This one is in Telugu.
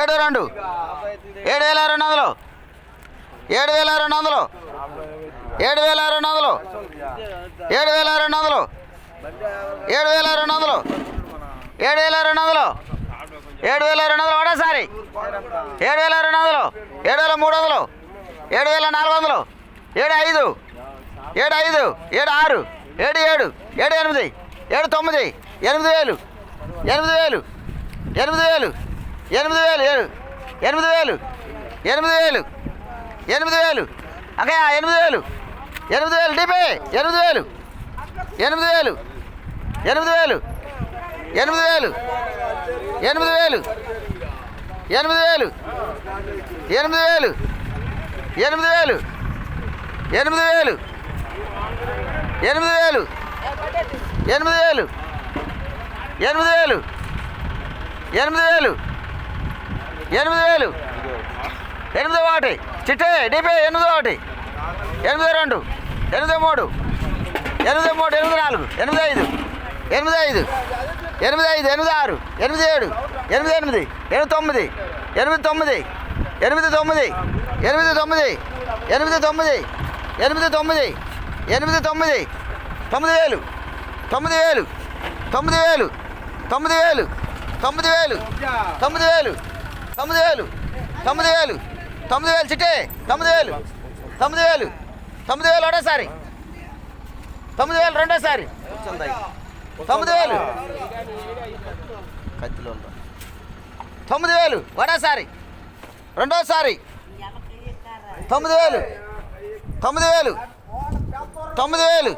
ఏడు రెండు ఏడు వేల రెండు వందలు ఏడు వేల రెండు వందలు ఏడు వేల రెండు వందలు ఏడు వేల రెండు వందలు ఏడు వేల రెండు వందలు ఏడు వేల రెండు వందలు ఏడు వేల రెండు వందలు ఒకటేసారి ఏడు వేల రెండు వందలు ఏడు వేల మూడు వందలు ఏడు వేల నాలుగు వందలు ఏడు ఐదు ఏడు ఐదు ఏడు ఆరు ఏడు ఏడు ఏడు ఎనిమిది ఏడు తొమ్మిది ఎనిమిది వేలు ఎనిమిది వేలు ఎనిమిది వేలు ఎనిమిది వేలు ఏడు ఎనిమిది వేలు ఎనిమిది వేలు ఎనిమిది వేలు అక్కయ్య ఎనిమిది వేలు ఎనిమిది వేలు డిపే ఎనిమిది వేలు ఎనిమిది వేలు ఎనిమిది వేలు ఎనిమిది వేలు ఎనిమిది వేలు ఎనిమిది వేలు ఎనిమిది వేలు ఎనిమిది వేలు ఎనిమిది వేలు ఎనిమిది వేలు ఎనిమిది వేలు ఎనిమిది వేలు ఎనిమిది వేలు ఎనిమిది వేలు. ఎనిమిది ఒకటి. చిట్టే డిపే ఎనిమిది ఒకటి. ఎనిమిది రెండు. ఎనిమిది మూడు. ఎనిమిది మూడు ఎనిమిది నాలుగు. ఎనిమిది ఐదు. ఎనిమిది ఐదు. ఎనిమిది ఐదు ఎనిమిది ఆరు. ఎనిమిది ఏడు. ఎనిమిది ఎనిమిది. ఎనిమిది తొమ్మిది. ఎనిమిది తొమ్మిది. ఎనిమిది తొమ్మిది. ఎనిమిది తొమ్మిది. ఎనిమిది తొమ్మిది. ఎనిమిది తొమ్మిది. ఎనిమిది తొమ్మిది. తొమ్మిది వేలు. తొమ్మిది వేలు. తొమ్మిది వేలు. తొమ్మిది వేలు. తొమ్మిది వేలు. తొమ్మిది వేలు. తొమ్మిది వేలు తొమ్మిది వేలు తొమ్మిది వేలు చిట్టే తొమ్మిది వేలు తొమ్మిది వేలు తొమ్మిది వేలు ఒకటేసారి తొమ్మిది వేలు రెండోసారి. తొమ్మిది వేలు తొమ్మిది వేలు ఒకటేసారి రెండోసారి. తొమ్మిది వేలు తొమ్మిది వేలు తొమ్మిది వేలు